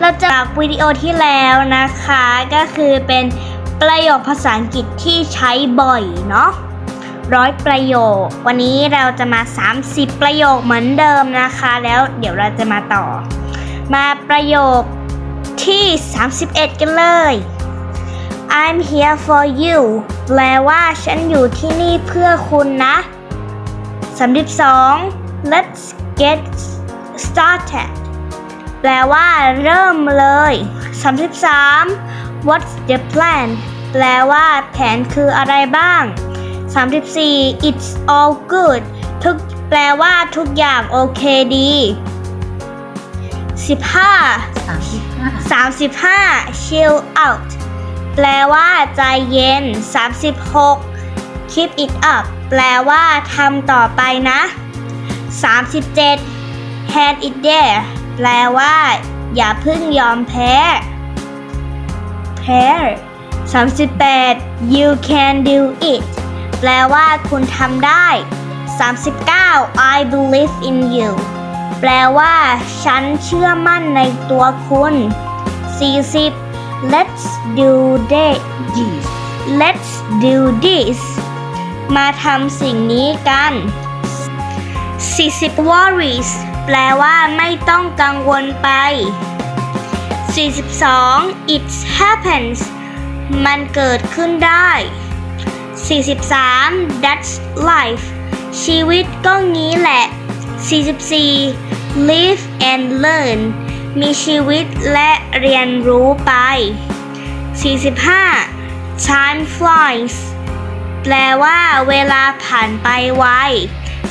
เราจะจากวิดีโอที่แล้วนะคะ ก็คือเป็นประโยคภาษาอังกฤษที่ใช้บ่อยเนาะร้อยประโยค วันนี้เราจะมา 30 ประโยคเหมือนเดิมนะคะ แล้วเดี๋ยวเราจะมาต่อ มาประโยคที่ 31 กันเลย I'm here for you แปลว่าฉันอยู่ที่นี่เพื่อคุณนะ 32 Let's get started แปลว่าเริ่มเลย 33 What's the plan แปลว่าแผนคืออะไรบ้าง 34 It's all good ทุกแปลว่าทุกอย่างโอเคดี 15สามสิบห้า35 chill out แปลว่าใจเย็น 36 keep it up แปลว่าทำต่อไปนะ 37 hand it there แปลว่า อย่าพึ่งยอมแพ้ แพ้ 38 you can do it แปลว่าคุณทำได้ 39 I believe in you แปลว่า ฉันเชื่อมั่นในตัวคุณ 40 let's do that ยี่ let's do this มาทำสิ่งนี้กัน40 worries แปลว่าไม่ต้องกังวลไป 42 it happens มันเกิดขึ้นได้ 43 that's life ชีวิตก็งี้แหละ 44 live and learn มีชีวิตและเรียนรู้ไป 45 time flies แปลว่าเวลาผ่านไปไว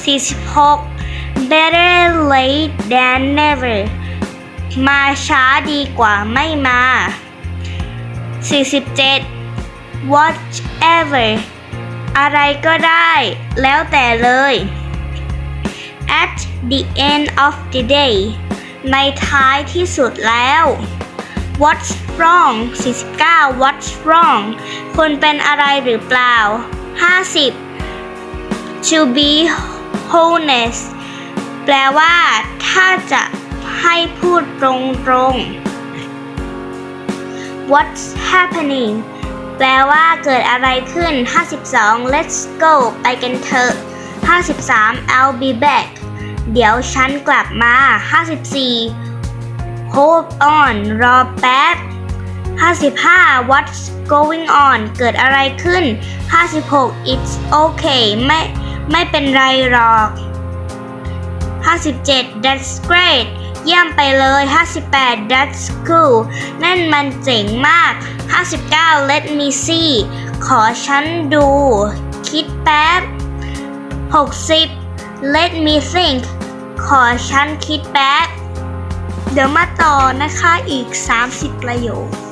46 better late than never มาช้าดีกว่าไม่มา 47 whatever อะไรก็ได้แล้วแต่เลย at the end of the day ในท้ายที่สุดแล้ว What's wrong 49 What's wrong คุณเป็นอะไรหรือเปล่า 50 To be honest แปลว่า ถ้าจะให้พูดตรงๆ What's happening แปลว่าเกิดอะไรขึ้น 52 Let's go ไปกันเถอะ 53 I'll be back เดี๋ยวฉันกลับมา 54 Hold on รอแป๊บ 55 What's going on เกิดอะไรขึ้น 56 It's okay ไม่ไม่เป็นไรหรอก 57 That's great เยี่ยมไปเลย 58 That's cool นั่นมันเจ๋งมาก 59 Let me see ขอฉันดู คิดแป๊บ 60 Let me think ขอฉันคิดแป๊บ เดี๋ยวมาต่อนะคะอีก 30 ประโยค